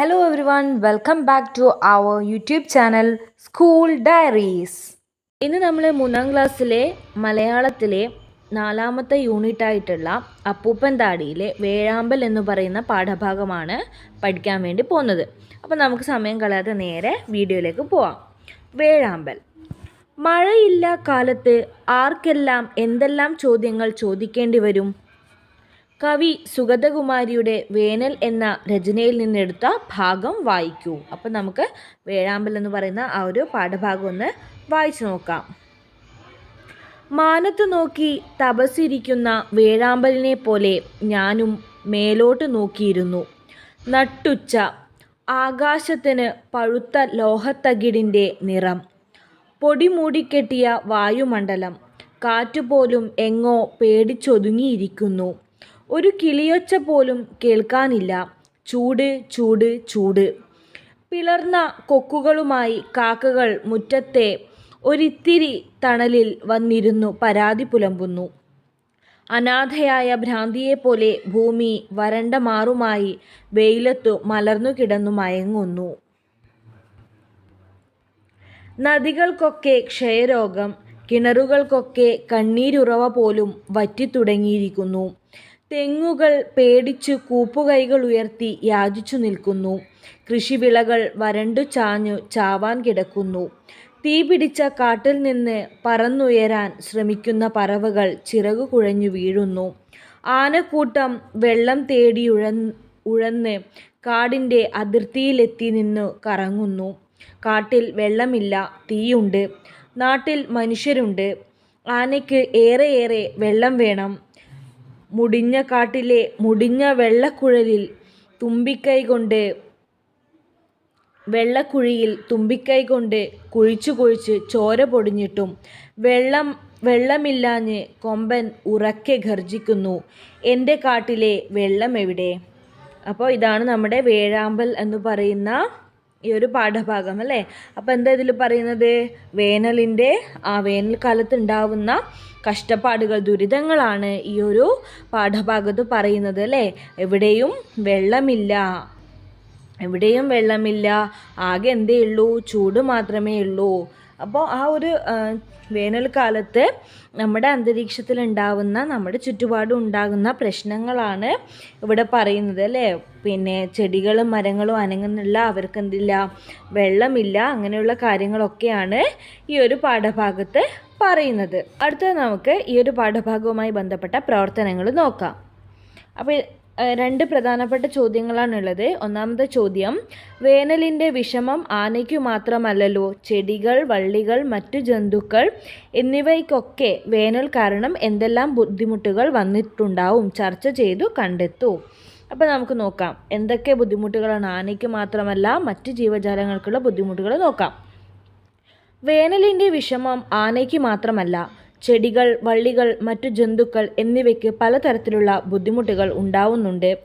Hello one welcome back to our YouTube channel school diaries ഇന്ന് നമ്മൾ മൂന്നാം ക്ലാസ്സിലെ മലയാളത്തിലെ നാലാമത്തെ യൂണിറ്റ് ആയിട്ടുള്ള അപ്പൂപ്പൻ താടിയിലെ വേഴാമ്പൽ എന്ന് പറയുന്ന പാഠഭാഗമാണ് പഠിക്കാൻ വേണ്ടി പോകുന്നത്. അപ്പോൾ നമുക്ക് സമയം കളയാതെ നേരെ വീഡിയോയിലേക്ക് പോവാം. വേഴാമ്പൽ. മഴയില്ല കാലത്ത് ആർക്കെല്ലാം എന്തെല്ലാം ചോദ്യങ്ങൾ ചോദിക്കേണ്ടി വരും? കവി സുഗതകുമാരിയുടെ വേനൽ എന്ന രചനയിൽ നിന്നെടുത്ത ഭാഗം വായിക്കൂ. അപ്പം നമുക്ക് വേഴാമ്പൽ എന്ന് പറയുന്ന ആ ഒരു പാഠഭാഗം ഒന്ന് വായിച്ചു നോക്കാം. മാനത്ത് നോക്കി തപസ്സിരിക്കുന്ന വേഴാമ്പലിനെ പോലെ ഞാനും മേലോട്ട് നോക്കിയിരുന്നു. നട്ടുച്ച ആകാശത്തിന് പഴുത്ത ലോഹത്തകിടിന്റെ നിറം. പൊടി മൂടിക്കെട്ടിയ വായുമണ്ഡലം. കാറ്റുപോലും എങ്ങോ പേടിച്ചൊതുങ്ങിയിരിക്കുന്നു. ഒരു കിളിയൊച്ച പോലും കേൾക്കാനില്ല. ചൂട് ചൂട് ചൂട്. പിളർന്ന കൊക്കുകളുമായി കാക്കകൾ മുറ്റത്തെ ഒരിത്തിരി തണലിൽ വന്നിരുന്നു പരാതി പുലമ്പുന്നു. അനാഥയായ ഭ്രാന്തിയെപ്പോലെ ഭൂമി വരണ്ട മാറുമായി വെയിലത്തു മലർന്നു കിടന്നു മയങ്ങുന്നു. നദികൾക്കൊക്കെ ക്ഷയരോഗം കിണറുകൾക്കൊക്കെ കണ്ണീരുറവ പോലും വറ്റിത്തുടങ്ങിയിരിക്കുന്നു. തെങ്ങുകൾ പേടിച്ചു കൂപ്പുകൈകൾ ഉയർത്തി യാചിച്ചു നിൽക്കുന്നു. കൃഷിവിളകൾ വരണ്ടു ചാഞ്ഞു ചാവാൻ കിടക്കുന്നു. തീ പിടിച്ച കാട്ടിൽ നിന്ന് പറന്നുയരാൻ ശ്രമിക്കുന്ന പറവകൾ ചിറകു കുഴഞ്ഞു വീഴുന്നു. ആനക്കൂട്ടം വെള്ളം തേടി ഉഴ ഉഴന്ന് കാടിന്റെ അതിർത്തിയിലെത്തി നിന്നു കറങ്ങുന്നു. കാട്ടിൽ വെള്ളമില്ല തീയുണ്ട്. നാട്ടിൽ മനുഷ്യരുണ്ട്. ആനയ്ക്ക് ഏറെ ഏറെ വെള്ളം വേണം. മുടിഞ്ഞ കാട്ടിലെ മുടിഞ്ഞ വെള്ളക്കുഴലിൽ തുമ്പിക്കൈ കൊണ്ട് വെള്ളക്കുഴിയിൽ തുമ്പിക്കൈ കൊണ്ട് കുഴിച്ചു കുഴിച്ച് ചോര പൊടിഞ്ഞിട്ടും വെള്ളം വെള്ളമില്ലാഞ്ഞ് കൊമ്പൻ ഉറക്കെ ഗർജിക്കുന്നു. എന്റെ കാട്ടിലെ വെള്ളം എവിടെ? അപ്പോൾ ഇതാണ് നമ്മുടെ വേഴാമ്പൽ എന്ന് പറയുന്ന ഈ ഒരു പാഠഭാഗം അല്ലേ? അപ്പോൾ എന്താ ഇതിൽ പറയുന്നത്? വേനലിന്റെ ആ വേനൽക്കാലത്ത് ഉണ്ടാവുന്ന കഷ്ടപ്പാടുകൾ ദുരിതങ്ങളാണ് ഈ ഒരു പാഠഭാഗത്ത് പറയുന്നത് അല്ലേ? എവിടെയും വെള്ളമില്ല. എവിടെയും വെള്ളമില്ല. ആകെ എന്തേ ഉള്ളൂ ചൂട് മാത്രമേ ഉള്ളൂ അപ്പോൾ ആ ഒരു വേനൽക്കാലത്ത് നമ്മുടെ അന്തരീക്ഷത്തിൽ ഉണ്ടാകുന്ന നമ്മുടെ ചുറ്റുപാടും ഉണ്ടാകുന്ന പ്രശ്നങ്ങളാണ് ഇവിടെ പറയുന്നത് അല്ലേ? പിന്നെ ചെടികളും മരങ്ങളും അനങ്ങുന്നില്ല അവർക്ക് എന്തില്ല വെള്ളമില്ല അങ്ങനെയുള്ള കാര്യങ്ങളൊക്കെയാണ് ഈ ഒരു പാഠഭാഗത്ത് പറയുന്നത്. അടുത്തത് നമുക്ക് ഈ ഒരു പാഠഭാഗവുമായി ബന്ധപ്പെട്ട പ്രവർത്തനങ്ങൾ നോക്കാം. അപ്പോൾ രണ്ട് പ്രധാനപ്പെട്ട ചോദ്യങ്ങളാണുള്ളത്. ഒന്നാമത്തെ ചോദ്യം വേനലിന്റെ വിഷമം ആനയ്ക്കു മാത്രമല്ലല്ലോ ചെടികൾ വള്ളികൾ മറ്റു ജന്തുക്കൾ എന്നിവയ്ക്കൊക്കെ വേനൽ കാരണം എന്തെല്ലാം ബുദ്ധിമുട്ടുകൾ വന്നിട്ടുണ്ടാവും? ചർച്ച ചെയ്തു കണ്ടെത്തൂ. അപ്പോൾ നമുക്ക് നോക്കാം എന്തൊക്കെ ബുദ്ധിമുട്ടുകളാണ് ആനയ്ക്ക് മാത്രമല്ല മറ്റ് ജീവജാലങ്ങൾക്കുള്ള ബുദ്ധിമുട്ടുകൾ നോക്കാം. വേനലിന്റെ വിഷമം ആനയ്ക്ക് മാത്രമല്ല ചെടികൾ വള്ളികൾ മറ്റു ജന്തുക്കൾ എന്നിവയ്ക്ക് പലതരത്തിലുള്ള ബുദ്ധിമുട്ടുകൾ ഉണ്ടാവുന്നുണ്ട്.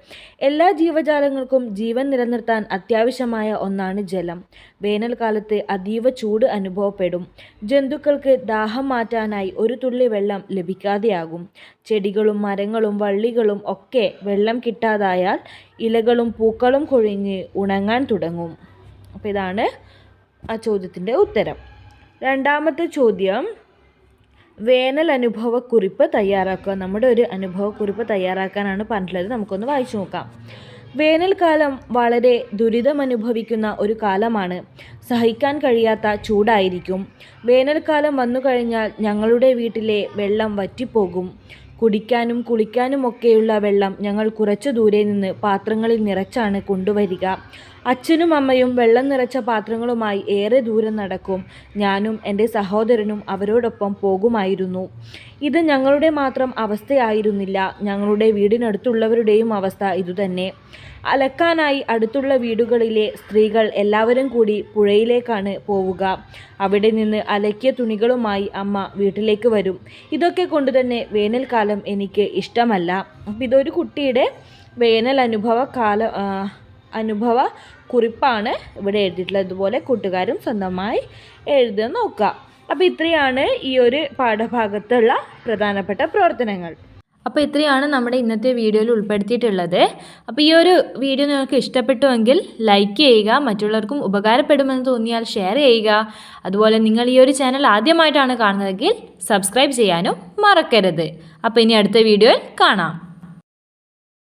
എല്ലാ ജീവജാലങ്ങൾക്കും ജീവൻ നിലനിർത്താൻ അത്യാവശ്യമായ ഒന്നാണ് ജലം. വേനൽക്കാലത്ത് അതീവ ചൂട് അനുഭവപ്പെടും. ജന്തുക്കൾക്ക് ദാഹം മാറ്റാനായി ഒരു തുള്ളി വെള്ളം ലഭിക്കാതെയാകും. ചെടികളും മരങ്ങളും വള്ളികളും ഒക്കെ വെള്ളം കിട്ടാതായാൽ ഇലകളും പൂക്കളും കൊഴിഞ്ഞ് ഉണങ്ങാൻ തുടങ്ങും. അപ്പോൾ ഇതാണ് ആ ചോദ്യത്തിന്റെ ഉത്തരം. രണ്ടാമത്തെ ചോദ്യം വേനൽ അനുഭവക്കുറിപ്പ് തയ്യാറാക്കുക. നമ്മുടെ ഒരു അനുഭവക്കുറിപ്പ് തയ്യാറാക്കാനാണ് പറഞ്ഞിട്ടുള്ളത്. നമുക്കൊന്ന് വായിച്ചു നോക്കാം. വേനൽക്കാലം വളരെ ദുരിതമനുഭവിക്കുന്ന ഒരു കാലമാണ്. സഹിക്കാൻ കഴിയാത്ത ചൂടായിരിക്കും. വേനൽക്കാലം വന്നു കഴിഞ്ഞാൽ ഞങ്ങളുടെ വീട്ടിലെ വെള്ളം വറ്റിപ്പോകും. കുടിക്കാനും കുളിക്കാനുമൊക്കെയുള്ള വെള്ളം ഞങ്ങൾ കുറച്ചു ദൂരെ നിന്ന് പാത്രങ്ങളിൽ നിറച്ചാണ് കൊണ്ടുവരിക. അച്ഛനും അമ്മയും വെള്ളം നിറച്ച പാത്രങ്ങളുമായി ഏറെ ദൂരം നടക്കും. ഞാനും എന്റെ സഹോദരനും അവരോടൊപ്പം പോകുമായിരുന്നു. ഇത് ഞങ്ങളുടെ മാത്രം അവസ്ഥയായിരുന്നില്ല. ഞങ്ങളുടെ വീടിനടുത്തുള്ളവരുടെയും അവസ്ഥ ഇതുതന്നെ. അലക്കാനായി അടുത്തുള്ള വീടുകളിലെ സ്ത്രീകൾ എല്ലാവരും കൂടി പുഴയിലേക്കാണ് പോവുക. അവിടെ നിന്ന് അലക്കിയ തുണികളുമായി അമ്മ വീട്ടിലേക്ക് വരും. ഇതൊക്കെ കൊണ്ട് തന്നെ വേനൽക്കാലം എനിക്ക് ഇഷ്ടമല്ല. അപ്പം ഇതൊരു കുട്ടിയുടെ വേനൽ അനുഭവ കാല അനുഭവ കുറിപ്പാണ് ഇവിടെ എഴുതിയിട്ടുള്ളത്. ഇതുപോലെ കൂട്ടുകാരും സ്വന്തമായി എഴുതി നോക്കുക. അപ്പോൾ ഇത്രയാണ് ഈ ഒരു പാഠഭാഗത്തുള്ള പ്രധാനപ്പെട്ട പ്രവർത്തനങ്ങൾ. അപ്പോൾ ഇത്രയാണ് നമ്മുടെ ഇന്നത്തെ വീഡിയോയിൽ ഉൾപ്പെടുത്തിയിട്ടുള്ളത്. അപ്പോൾ ഈ ഒരു വീഡിയോ നിങ്ങൾക്ക് ഇഷ്ടപ്പെട്ടുവെങ്കിൽ ലൈക്ക് ചെയ്യുക മറ്റുള്ളവർക്കും ഉപകാരപ്പെടുമെന്ന് തോന്നിയാൽ ഷെയർ ചെയ്യുക. അതുപോലെ നിങ്ങൾ ഈ ഒരു ചാനൽ ആദ്യമായിട്ടാണ് കാണുന്നതെങ്കിൽ സബ്സ്ക്രൈബ് ചെയ്യാനും മറക്കരുത്. അപ്പോൾ ഇനി അടുത്ത വീഡിയോയിൽ കാണാം.